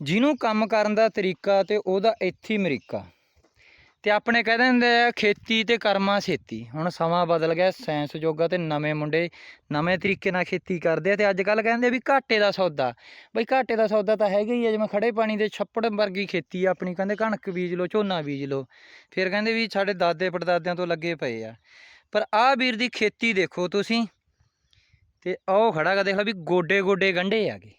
ਜਿਹਨੂੰ ਕੰਮ ਕਰਨ ਦਾ ਤਰੀਕਾ ਤੇ ਉਹਦਾ ਇੱਥੇ ਹੀ ਅਮਰੀਕਾ। ਤੇ ਆਪਣੇ ਕਹਿ ਦਿੰਦੇ ਆ, ਖੇਤੀ ਤੇ ਕਰਮਾ ਛੇਤੀ। ਹੁਣ ਸਮਾਂ ਬਦਲ ਗਿਆ ਸਾਇੰਸ ਜੋਗਾ ਤੇ ਨਵੇਂ ਮੁੰਡੇ ਨਵੇਂ ਤਰੀਕੇ ਨਾਲ ਖੇਤੀ ਕਰਦੇ ਆ ਤੇ ਅੱਜ ਕੱਲ ਕਹਿੰਦੇ ਵੀ ਘਾਟੇ ਦਾ ਸੌਦਾ। ਬਈ ਘਾਟੇ ਦਾ ਸੌਦਾ ਤਾਂ ਹੈਗਾ ਹੀ ਆ, ਜਿਵੇਂ ਖੜੇ ਪਾਣੀ ਦੇ ਛੱਪੜ ਵਰਗੀ ਖੇਤੀ ਆ ਆਪਣੀ, ਕਹਿੰਦੇ ਕਣਕ ਬੀਜ ਲਓ, ਝੋਨਾ ਬੀਜ ਲਓ। ਫਿਰ ਕਹਿੰਦੇ ਵੀ ਸਾਡੇ ਦਾਦੇ ਪੜਦਾਦਿਆਂ ਤੋਂ ਲੱਗੇ ਪਏ ਆ। ਪਰ ਆਹ ਵੀਰ ਦੀ ਖੇਤੀ ਦੇਖੋ ਤੁਸੀਂ, ਤੇ ਉਹ ਖੜਾ ਗਾ, ਦੇਖ ਲਓ ਵੀ ਗੋਡੇ ਗੋਡੇ ਗੰਢੇ ਆਗੇ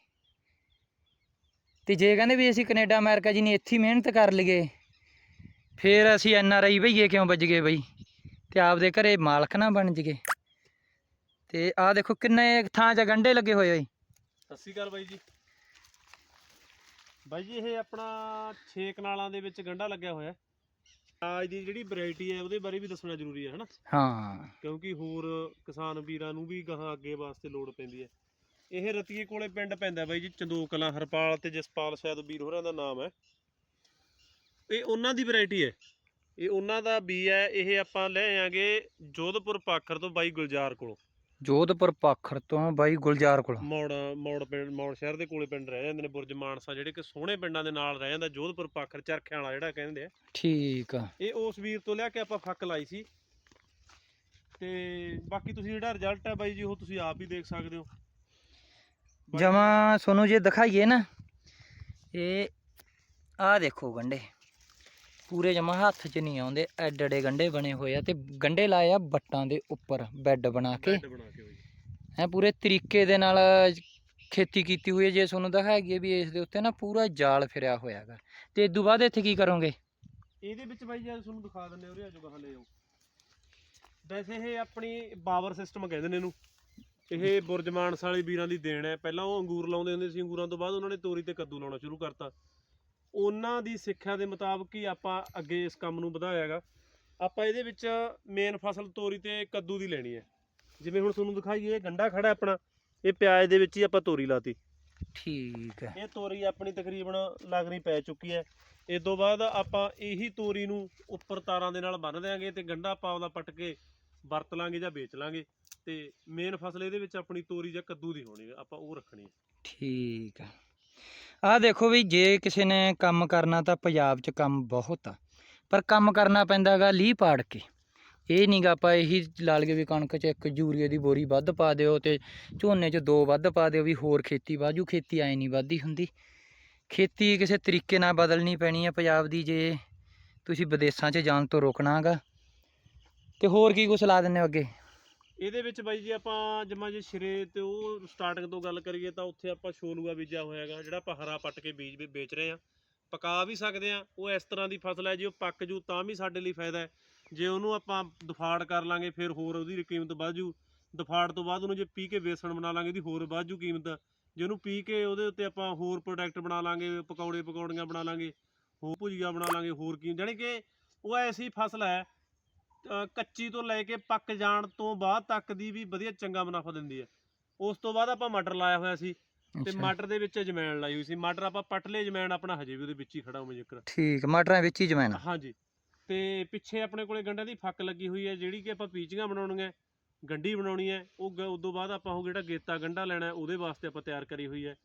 ਤੇ ਜੇ ਕਹਿੰਦੇ ਵੀ ਅਸੀਂ ਕੈਨੇਡਾ ਅਮਰੀਕਾ ਜੀ ਨੇ ਇੱਥੇ ਹੀ ਮਿਹਨਤ ਕਰ ਲਈਏ ਫੇਰ ਅਸੀਂ ਐਨ ਆਰ ਆਈ ਬਈਏ ਕਿਉਂ ਵੱਜ ਗਏ ਬਈ? ਤੇ ਆਪਦੇ ਘਰੇ ਮਾਲਕ ਨਾ ਬਣ ਜਗੇ ਤੇ ਆਹ ਦੇਖੋ ਕਿੰਨੇ ਥਾਂ 'ਚ ਗੰਢੇ ਲੱਗੇ ਹੋਏ ਓਏ ਸਤਿ ਸ਼੍ਰੀ ਅਕਾਲ ਬਾਈ ਜੀ। ਬਾਈ ਜੀ ਇਹ ਆਪਣਾ 6 ਕਨਾਲਾਂ ਦੇ ਵਿੱਚ ਗੰਢਾ ਲੱਗਿਆ ਹੋਇਆ। ਅੱਜ ਦੀ ਜਿਹੜੀ ਵੈਰਾਈਟੀ ਹੈ ਉਹਦੇ ਬਾਰੇ ਵੀ ਦੱਸਣਾ ਜ਼ਰੂਰੀ ਹੈ ਹਨਾ? ਹਾਂ। ਕਿਉਂਕਿ ਹੋਰ ਕਿਸਾਨ ਵੀਰਾਂ ਨੂੰ ਵੀ ਗਾਹਾਂ ਅੱਗੇ ਵਾਸਤੇ ਲੋੜ ਪੈਂਦੀ ਹੈ। ਇਹ ਰਤੀਏ ਕੋਲੇ ਪਿੰਡ ਪੈਂਦਾ ਬਾਈ ਜੀ ਚੰਦੋਕ ਕਲਾਂ ਹਰਪਾਲ ਤੇ ਜਸਪਾਲ ਸ਼ਾਇਦ ਵੀਰ ਹੋਰਾਂ ਦਾ ਨਾਮ ਹੈ। ਇਹ ਉਹਨਾਂ ਦੀ ਵੈਰਾਈਟੀ ਹੈ। ਇਹ ਉਹਨਾਂ ਦਾ ਬੀ ਹੈ ਇਹ ਆਪਾਂ ਲੈ ਆਂਗੇ ਜੋਧਪੁਰ ਪਾਖਰ ਤੋਂ ਬਾਈ ਗੁਲਜ਼ਾਰ ਕੋਲੋਂ। ਜੋਧਪੁਰ ਪਾਖਰ ਤੋਂ ਬਾਈ ਗੁਲਜ਼ਾਰ ਕੋਲ। ਮੌੜ ਮੌੜ ਪਿੰਡ ਮੌੜ ਸ਼ਹਿਰ ਦੇ ਕੋਲੇ ਪਿੰਡ ਰਹਿ ਜਾਂਦੇ ਨੇ ਬੁਰਜ ਮਾਨਸਾ ਜਿਹੜੇ ਕਿ ਸੋਹਣੇ ਪਿੰਡਾਂ ਦੇ ਨਾਲ ਰਹਿ ਜਾਂਦਾ ਜੋਧਪੁਰ ਪਾਖਰ ਚਰਖਿਆਂ ਵਾਲਾ ਜਿਹੜਾ ਕਹਿੰਦੇ ਆ। ਠੀਕ ਆ। ਇਹ ਉਸ ਵੀਰ ਤੋਂ ਲਿਆ ਕੇ ਆਪਾਂ ਫੱਕ ਲਾਈ ਸੀ। ਤੇ ਬਾਕੀ ਤੁਸੀਂ ਜਿਹੜਾ ਰਿਜ਼ਲਟ ਹੈ ਬਾਈ ਜੀ ਉਹ ਤੁਸੀਂ ਆਪ ਹੀ ਦੇਖ ਸਕਦੇ ਹੋ। ਜਮਾ ਸੋਨੂੰ ਜੇ ਦਿਖਾਈਏ ਨਾ ਇਹ ਆਹ ਦੇਖੋ ਗੰਡੇ ਪੂਰੇ ਜਮਾ ਹੱਥ 'ਚ ਨਹੀਂ ਆਉਂਦੇ ਐਡੇ ਗੰਡੇ ਬਣੇ ਹੋਏ ਆ ਤੇ ਗੰਡੇ ਲਾਏ ਆ ਬੱਟਾਂ ਦੇ ਉੱਪਰ ਬੈੱਡ ਬਣਾ ਕੇ। ਹੈ ਪੂਰੇ ਤਰੀਕੇ ਦੇ ਨਾਲ ਖੇਤੀ ਕੀਤੀ ਹੋਈ ਹੈ ਜੇ ਤੁਹਾਨੂੰ ਦਿਖਾਈਏ ਵੀ ਇਸ ਦੇ ਉੱਤੇ ਨਾ ਪੂਰਾ ਜਾਲ ਫਿਰਿਆ ਹੋਇਆ ਹੈਗਾ। ਤੇ ਇਦੋਂ ਬਾਅਦ ਇੱਥੇ ਕੀ ਕਰੋਗੇ? ਇਹਦੇ ਵਿੱਚ ਬਾਈ ਜੀ ਤੁਹਾਨੂੰ ਦਿਖਾ ਦਿੰਦੇ ਉਰੇ ਆਜੋ ਲੈ ਜਾਓ ਵੈਸੇ ਇਹ ਆਪਣੀ ਪਾਵਰ ਸਿਸਟਮ ਕਹਿੰਦੇ ਨੇ ਇਹਨੂੰ। ਇਹ ਬੁਰਜ ਮਾਨਸ ਵਾਲੇ ਵੀਰਾਂ ਦੀ ਦੇਣ ਹੈ। ਪਹਿਲਾਂ ਉਹ ਅੰਗੂਰ ਲਾਉਂਦੇ ਹੁੰਦੇ ਸੀ ਅੰਗੂਰਾਂ ਤੋਂ ਬਾਅਦ ਉਹਨਾਂ ਨੇ ਤੋਰੀ ਤੇ ਕੱਦੂ ਲਾਉਣਾ ਸ਼ੁਰੂ ਕਰਤਾ। ਉਹਨਾਂ ਦੀ ਸਿੱਖਿਆ ਦੇ ਮੁਤਾਬਕ ਹੀ ਆਪਾਂ ਅੱਗੇ ਇਸ ਕੰਮ ਨੂੰ ਵਧਾਇਆ ਹੈਗਾ। ਆਪਾਂ ਇਹਦੇ ਵਿੱਚ ਮੇਨ ਫਸਲ ਤੋਰੀ ਤੇ ਕੱਦੂ ਦੀ ਲੈਣੀ ਹੈ। ਜਿਵੇਂ ਹੁਣ ਤੁਹਾਨੂੰ ਦਿਖਾਈਏ ਇਹ ਗੰਡਾ ਖੜਾ ਆਪਣਾ। ਇਹ ਪਿਆਜ਼ ਦੇ ਵਿੱਚ ਹੀ ਆਪਾਂ ਤੋਰੀ ਲਾਤੀ। ਠੀਕ ਹੈ। ਇਹ ਤੋਰੀ ਆਪਣੀ ਤਕਰੀਬਨ ਲੱਗਣੀ ਪੈ ਚੁੱਕੀ ਹੈ। ਇਸ ਤੋਂ ਬਾਅਦ ਆਪਾਂ ਇਹੀ ਤੋਰੀ ਨੂੰ ਉੱਪਰ ਤਾਰਾਂ ਦੇ ਨਾਲ ਬੰਨ ਦਿਆਂਗੇ ਤੇ ਗੰਡਾ ਆਪਾਂ ਉਹਦਾ ਪੱਟ ਕੇ ਵਰਤ ਲਾਂਗੇ ਜਾਂ ਵੇਚ ਲਾਂਗੇ। ਤੇ ਮੇਨ ਫਸਲ ਇਹਦੇ ਵਿੱਚ ਆਪਣੀ ਤੋਰੀ ਜਾਂ ਕੱਦੂ ਦੀ ਹੋਣੀ ਹੈ ਆਪਾਂ ਉਹ ਰੱਖਣੀ ਹੈ ਠੀਕ ਆ। ਆਹ ਦੇਖੋ ਵੀ ਜੇ ਕਿਸੇ ਨੇ ਕੰਮ ਕਰਨਾ ਤਾਂ ਪੰਜਾਬ 'ਚ ਕੰਮ ਬਹੁਤ ਆ, ਪਰ ਕੰਮ ਕਰਨਾ ਪੈਂਦਾਗਾ ਲੀਹ ਪਾੜ ਕੇ। ਇਹ ਨਹੀਂਗਾ ਆਪਾਂ ਇਹੀ ਲਾ ਲਈਏ ਵੀ ਕਣਕ 'ਚ ਇੱਕ ਯੂਰੀਏ ਦੀ ਬੋਰੀ ਵੱਧ ਪਾ ਦਿਓ ਤੇ ਝੋਨੇ 'ਚ ਦੋ ਵੱਧ ਪਾ ਦਿਓ ਵੀ ਹੋਰ ਖੇਤੀ ਵਾਜੂ ਖੇਤੀ ਐ ਨਹੀਂ ਵੱਧਦੀ ਹੁੰਦੀ। ਖੇਤੀ ਕਿਸੇ ਤਰੀਕੇ ਨਾਲ ਬਦਲਣੀ ਪੈਣੀ ਹੈ ਪੰਜਾਬ ਦੀ ਜੇ ਤੁਸੀਂ ਵਿਦੇਸ਼ਾਂ 'ਚ ਜਾਣ ਤੋਂ ਰੋਕਣਾਗਾ ਤੇ ਹੋਰ ਕੀ ਕੁਛ ਲਾ ਦਿੰਦੇ ਹੋ ਅੱਗੇ? ਇਹਦੇ ਵਿੱਚ ਬਾਈ ਜੀ ਆਪਾਂ ਜਮਾ ਜੇ ਸਿਰੇ ਤੇ ਉਹ ਸਟਾਰਟਿੰਗ ਤੋਂ ਗੱਲ ਕਰੀਏ ਤਾਂ ਉੱਥੇ ਆਪਾਂ ਛੋਲੂਆ ਬੀਜਿਆ ਹੋਇਆ ਹੈਗਾ, ਜਿਹੜਾ ਆਪਾਂ ਹਰਾ ਪੱਟ ਕੇ ਬੀਜ ਵੀ ਵੇਚ ਰਹੇ ਆ ਪਕਾ ਵੀ ਸਕਦੇ ਆ ਉਹ ਇਸ ਤਰ੍ਹਾਂ ਦੀ ਫਸਲ ਹੈ, ਜੇ ਉਹ ਪੱਕ ਜੂ ਤਾਂ ਵੀ ਸਾਡੇ ਲਈ ਫਾਇਦਾ ਹੈ। ਜੇ ਉਹਨੂੰ ਆਪਾਂ ਦਫਾੜ ਕਰ ਲਾਂਗੇ, ਫਿਰ ਹੋਰ ਉਹਦੀ ਕੀਮਤ ਵੱਧ ਜੂ। ਦਫਾੜ ਤੋਂ ਬਾਅਦ ਉਹਨੂੰ ਜੇ ਪੀ ਕੇ ਵੇਸਣ ਬਣਾ ਲਾਂਗੇ, ਉਹਦੀ ਹੋਰ ਵੱਧ ਜੂ ਕੀਮਤ। ਜੇ ਉਹਨੂੰ ਪੀ ਕੇ ਉਹਦੇ ਉੱਤੇ ਆਪਾਂ ਹੋਰ ਪ੍ਰੋਡਕਟ ਬਣਾ ਲਾਂਗੇ, ਪਕੌੜੇ ਪਕੌੜੀਆਂ ਬਣਾ ਲਾਂਗੇ, ਹੋਰ ਭੁਜੀਆ ਬਣਾ ਲਾਂਗੇ, ਹੋਰ ਕੀ, ਜਾਣੀ ਕਿ ਉਹ ਐਸੀ ਫਸਲ ਹੈ ਕੱਚੀ ਤੋਂ ਲੈ ਕੇ ਪੱਕ ਜਾਣ ਤੋਂ ਬਾਅਦ ਤੱਕ ਦੀ ਵੀ ਵਧੀਆ ਚੰਗਾ ਮੁਨਾਫਾ ਦਿੰਦੀ ਹੈ। ਉਸ ਤੋਂ ਬਾਅਦ ਆਪਾਂ ਮਟਰ ਲਾਇਆ ਹੋਇਆ ਸੀ ਤੇ ਮਟਰ ਦੇ ਵਿੱਚ ਜਮੈਣ ਲਾਈ ਹੋਈ ਸੀ। ਮਟਰ ਆਪਾਂ ਪੱਟ ਲਏ ਜਮੈਣ ਆਪਣਾ ਹਜੇ ਵੀ ਉਹਦੇ ਵਿੱਚ ਹੀ ਖੜਾ ਹੋਵੇ ਜੇਕਰ। ਠੀਕ ਮਟਰਾਂ ਵਿੱਚ ਹੀ ਜਮੈਨ ਹਾਂਜੀ। ਤੇ ਪਿੱਛੇ ਆਪਣੇ ਕੋਲੇ ਗੰਢਿਆਂ ਦੀ ਫੱਕ ਲੱਗੀ ਹੋਈ ਹੈ ਜਿਹੜੀ ਕਿ ਆਪਾਂ ਪੀਚੀਆਂ ਬਣਾਉਣੀਆਂ ਗੰਢੀ ਬਣਾਉਣੀ ਹੈ ਉਹ ਉਦੋਂ ਬਾਅਦ ਆਪਾਂ ਉਹ ਜਿਹੜਾ ਗੇਤਾ ਗੰਢਾ ਲੈਣਾ ਹੈ, ਉਹਦੇ ਵਾਸਤੇ ਆਪਾਂ ਤਿਆਰ ਕਰੀ ਹੋਈ ਹੈ।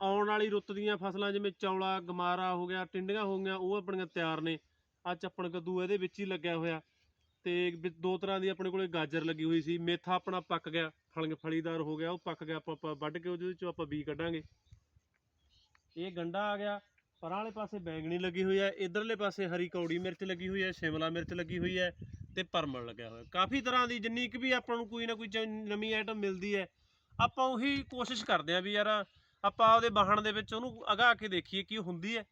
ਆਉਣ ਵਾਲੀ ਰੁੱਤ ਦੀਆਂ ਫਸਲਾਂ ਜਿਵੇਂ ਚੌਲਾ ਗਮਾਰਾ ਹੋ ਗਿਆ ਟਿੰਡੀਆਂ ਹੋ ਗਈਆਂ ਉਹ ਆਪਣੀਆਂ ਤਿਆਰ ਨੇ। ਆ ਚੱਪਣ ਕੱਦੂ ਇਹਦੇ ਵਿੱਚ ਹੀ ਲੱਗਿਆ ਹੋਇਆ। ਤੇ ਵਿੱਚ ਦੋ ਤਰ੍ਹਾਂ ਦੀ ਆਪਣੇ ਕੋਲੇ ਗਾਜਰ ਲੱਗੀ ਹੋਈ ਸੀ। ਮੇਥਾ ਆਪਣਾ ਪੱਕ ਗਿਆ, ਫਲ ਫਲੀਦਾਰ ਹੋ ਗਿਆ, ਉਹ ਪੱਕ ਗਿਆ, ਆਪਾਂ ਆਪਾਂ ਵੱਢ ਕੇ ਉਹਦੇ ਵਿੱਚੋਂ ਆਪਾਂ ਬੀ ਕੱਢਾਂਗੇ। ਇਹ ਗੰਡਾ ਆ ਗਿਆ। ਪਰਾਂ ਵਾਲੇ ਪਾਸੇ ਬੈਂਗਣੀ ਲੱਗੀ ਹੋਈ ਹੈ। ਇਧਰਲੇ ਪਾਸੇ ਹਰੀ ਕੌੜੀ ਮਿਰਚ ਲੱਗੀ ਹੋਈ ਹੈ, ਸ਼ਿਮਲਾ ਮਿਰਚ ਲੱਗੀ ਹੋਈ ਹੈ ਤੇ ਪਰਮਲ ਲੱਗਿਆ ਹੋਇਆ। ਕਾਫੀ ਤਰ੍ਹਾਂ ਦੀ ਜਿੰਨੀ ਕੁ ਵੀ ਆਪਾਂ ਨੂੰ ਕੋਈ ਨਾ ਕੋਈ ਚ- ਨਵੀਂ ਆਈਟਮ ਮਿਲਦੀ ਹੈ। ਆਪਾਂ ਉਹੀ ਕੋਸ਼ਿਸ਼ ਕਰਦੇ ਆਂ ਵੀ ਯਾਰ ਆਪਾਂ ਉਹਦੇ ਵਾਹਣ ਦੇ ਵਿੱਚ ਉਹਨੂੰ ਅਗਾ ਕੇ ਦੇਖੀਏ ਕਿ ਉਹ ਹੁੰਦੀ ਹੈ।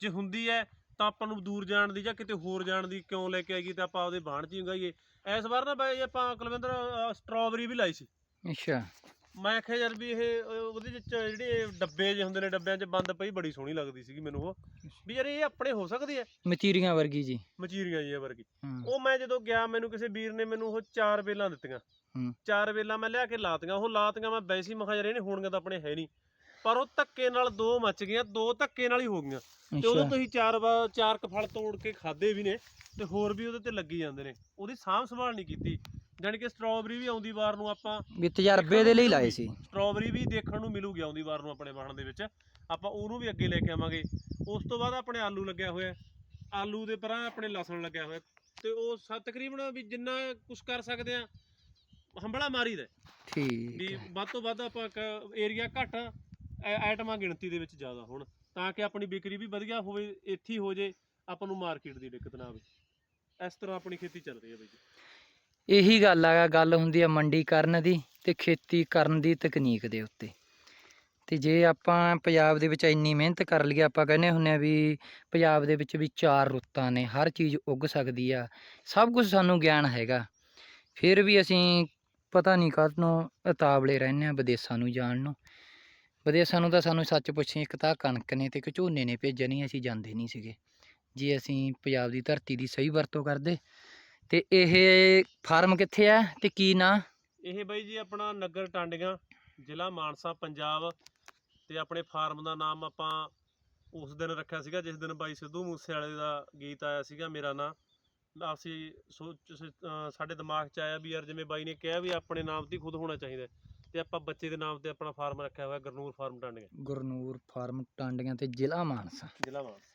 ਜੇ ਹੁੰਦੀ ਹੈ ਤਾਂ ਆਪਾਂ ਨੂੰ ਦੂਰ ਜਾਣ ਦੀ ਜਾਂ ਕਿਤੇ ਹੋਰ ਜਾਣ ਦੀ ਕਿਉਂ ਲੈ ਕੇ ਆਈਏ ਤਾਂ ਆਪਾਂ ਉਹਦੇ ਬਾਣ 'ਚ ਹੀ ਉਗਾਈਏ। ਇਸ ਵਾਰ ਨਾ ਬਾਈ ਆਪਾਂ ਕੁਲਵਿੰਦਰ ਸਟ੍ਰਾਬੇਰੀ ਵੀ ਲਾਈ ਸੀ। ਅੱਛਾ। ਮੈਂ ਆਖਿਆ ਯਾਰ ਵੀ ਇਹ ਉਹਦੇ ਵਿੱਚ ਜਿਹੜੇ ਡੱਬੇ ਜਿਹੇ ਹੁੰਦੇ ਨੇ ਡੱਬਿਆਂ 'ਚ ਬੰਦ ਪਈ ਬੜੀ ਸੋਹਣੀ ਲੱਗਦੀ ਸੀਗੀ ਮੈਨੂੰ ਉਹ। ਵੀ ਯਾਰ ਇਹ ਆਪਣੇ ਹੋ ਸਕਦੀ ਹੈ? ਮਚੀਰੀਆਂ ਵਰਗੀ ਜੀ। ਮਚੀਰੀਆਂ ਜੀ ਵਰਗੀ। ਉਹ ਮੈਂ ਜਦੋਂ ਗਿਆ ਮੈਨੂੰ ਕਿਸੇ ਵੀਰ ਨੇ ਮੈਨੂੰ ਉਹ ਚਾਰ ਵੇਲਾਂ ਦਿੱਤੀਆਂ। ਚਾਰ ਵੇਲਾਂ ਮੈਂ ਲਿਆ ਕੇ ਲਾਤੀਆਂ। ਉਹ ਲਾਤੀਆਂ ਮੈਂ ਵੈਸੀ ਮਖਾ ਯਾਰ ਇਹਨੇ ਹੋਣੀਆਂ ਤਾਂ ਆਪਣੇ ਹੈ ਨਹੀਂ। ਪਰ ਉਹ ਧੱਕੇ ਨਾਲ ਦੋ ਮੱਚ ਗਈਆਂ ਦੋ ਧੱਕੇ ਨਾਲ ਹੀ ਹੋ ਗਈਆਂ। ਤੇ ਉਹਦੇ ਅੱਛਾ। ਤੋਂ ਹੀ ਚਾਰ ਵਾ- ਚਾਰ ਕ ਫਲ ਤੋੜ ਕੇ ਖਾਦੇ ਵੀ ਨੇ ਤੇ ਹੋਰ ਵੀ ਉਹਦੇ ਤੇ ਲੱਗੀ ਜਾਂਦੇ ਨੇ। ਉਹਦੀ ਸਾਂਭ ਸੰਭਾਲ ਨਹੀਂ ਕੀਤੀ। ਜਾਣੀ ਕਿ ਸਟ੍ਰਾਬੇਰੀ ਵੀ ਆਉਂਦੀ ਵਾਰ ਨੂੰ ਆਪਾਂ ਵੀ ਤਜਰਬੇ ਦੇ ਲਈ ਲਾਏ ਸੀ। ਸਟ੍ਰਾਬੇਰੀ ਵੀ ਦੇਖਣ ਨੂੰ ਮਿਲੂਗੀ ਆਉਂਦੀ ਵਾਰ ਨੂੰ ਆਪਣੇ ਬਾਣ ਦੇ ਵਿੱਚ। ਆਪਾਂ ਉਹਨੂੰ ਵੀ ਅੱਗੇ ਲੈ ਕੇ ਆਵਾਂਗੇ। ਉਸ ਤੋਂ ਬਾਅਦ ਆਪਣੇ ਆਲੂ ਲੱਗਿਆ ਹੋਇਆ। ਆਲੂ ਦੇ ਪਰਾਂ ਆਪਣੇ ਲਸਣ ਲੱਗਿਆ ਹੋਇਆ। ਤੇ ਉਹ ਸ- ਤਕਰੀਬਨ ਵੀ ਜਿੰਨਾ ਕੁਝ ਕਰ ਸਕਦੇ ਆ ਹੰਬਲਾ ਮਾਰੀਦਾ। ਠੀਕ ਵੀ। ਵੱਧ ਤੋਂ ਵੱਧ ਆਪਾਂ ਏਰੀਆ ਘੱਟ ਆਈਟਮਾਂ ਗਿਣਤੀ ਦੇ ਵਿੱਚ ਜ਼ਿਆਦਾ ਹੋਣ, ਤਾਂ ਕਿ ਆਪਣੀ ਵਿਕਰੀ ਵੀ ਵਧੀਆ ਹੋਵੇ, ਇੱਥੇ ਹੀ ਹੋ ਜੇ, ਆਪਾਂ ਨੂੰ ਮਾਰਕੀਟ ਦੀ ਦਿੱਕਤ ਨਾ ਆਵੇ। ਇਸ ਤਰ੍ਹਾਂ ਆਪਣੀ ਖੇਤੀ ਚੱਲ ਰਹੀ ਹੈ ਬਾਈ ਜੀ। ਇਹੀ ਗੱਲ ਆ, ਗੱਲ ਹੁੰਦੀ ਆ ਮੰਡੀ ਕਰਨ ਦੀ ਤੇ ਖੇਤੀ ਕਰਨ ਦੀ ਤਕਨੀਕ ਦੇ ਉੱਤੇ। ਤੇ ਜੇ ਆਪਾਂ ਪੰਜਾਬ ਦੇ ਵਿੱਚ ਇੰਨੀ ਮਿਹਨਤ ਕਰ ਲਈਏ, ਆਪਾਂ ਕਹਿੰਦੇ ਹੁੰਨੇ ਆ ਵੀ ਪੰਜਾਬ ਦੇ ਵਿੱਚ ਵੀ ਚਾਰ ਰੁੱਤਾਂ ਨੇ, ਹਰ ਚੀਜ਼ ਉੱਗ ਸਕਦੀ ਆ, ਸਭ ਕੁਝ ਸਾਨੂੰ ਗਿਆਨ ਹੈਗਾ। ਫਿਰ ਵੀ ਅਸੀਂ ਪਤਾ ਨਹੀਂ ਕਾਹਨੂੰ ਉਤਾਵਲੇ ਰਹਿੰਦੇ ਆ ਵਿਦੇਸ਼ਾਂ ਨੂੰ ਜਾਣ ਨੂੰ। ਵਧੀਆ, ਸਾਨੂੰ ਤਾਂ, ਸਾਨੂੰ ਸੱਚ ਪੁੱਛੀ ਇੱਕ ਤਾਂ ਕਣਕ ਨੇ ਤੇ ਇੱਕ ਝੋਨੇ ਨੇ ਭੇਜਿਆ ਨਹੀਂ ਅਸੀਂ ਜਾਂਦੇ ਨਹੀਂ ਸੀਗੇ। ਜੇ ਅਸੀਂ ਪੰਜਾਬ ਦੀ ਧਰਤੀ ਦੀ ਸਹੀ ਵਰਤੋਂ ਕਰਦੇ, ਤੇ ਇਹ ਫਾਰਮ ਕਿੱਥੇ ਆ ਤੇ ਕੀ ਨਾਂ? ਇਹ ਬਾਈ ਜੀ ਆਪਣਾ ਨਗਰ ਟਾਂਡੀਆਂ, ਜ਼ਿਲ੍ਹਾ ਮਾਨਸਾ, ਪੰਜਾਬ। ਤੇ ਆਪਣੇ ਫਾਰਮ ਦਾ ਨਾਮ ਆਪਾਂ ਉਸ ਦਿਨ ਰੱਖਿਆ ਸੀਗਾ, ਜਿਸ ਦਿਨ ਬਾਈ ਸਿੱਧੂ ਮੂਸੇਵਾਲੇ ਦਾ ਗੀਤ ਆਇਆ ਸੀਗਾ, ਮੇਰਾ ਨਾਂ। ਅਸੀਂ ਸੋਚ ਸਾਡੇ ਦਿਮਾਗ 'ਚ ਆਇਆ ਵੀ ਯਾਰ, ਜਿਵੇਂ ਬਾਈ ਨੇ ਕਿਹਾ ਵੀ ਆਪਣੇ ਨਾਮ ਤੇ ਹੀ ਖੁਦ ਹੋਣਾ ਚਾਹੀਦਾ। ਤੇ ਆਪਾਂ ਬੱਚੇ ਦੇ ਨਾਮ ਤੇ ਆਪਣਾ ਫਾਰਮ ਰੱਖਿਆ ਹੋਇਆ ਗਰਨੂਰ ਫਾਰਮ ਟਾਂਡੀਆਂ। ਗੁਰਨੂਰ ਫਾਰਮ ਟਾਂਡੀਆਂ ਤੇ ਜ਼ਿਲ੍ਹਾ ਮਾਨਸਾ। ਜ਼ਿਲ੍ਹਾ ਮਾਨਸਾ।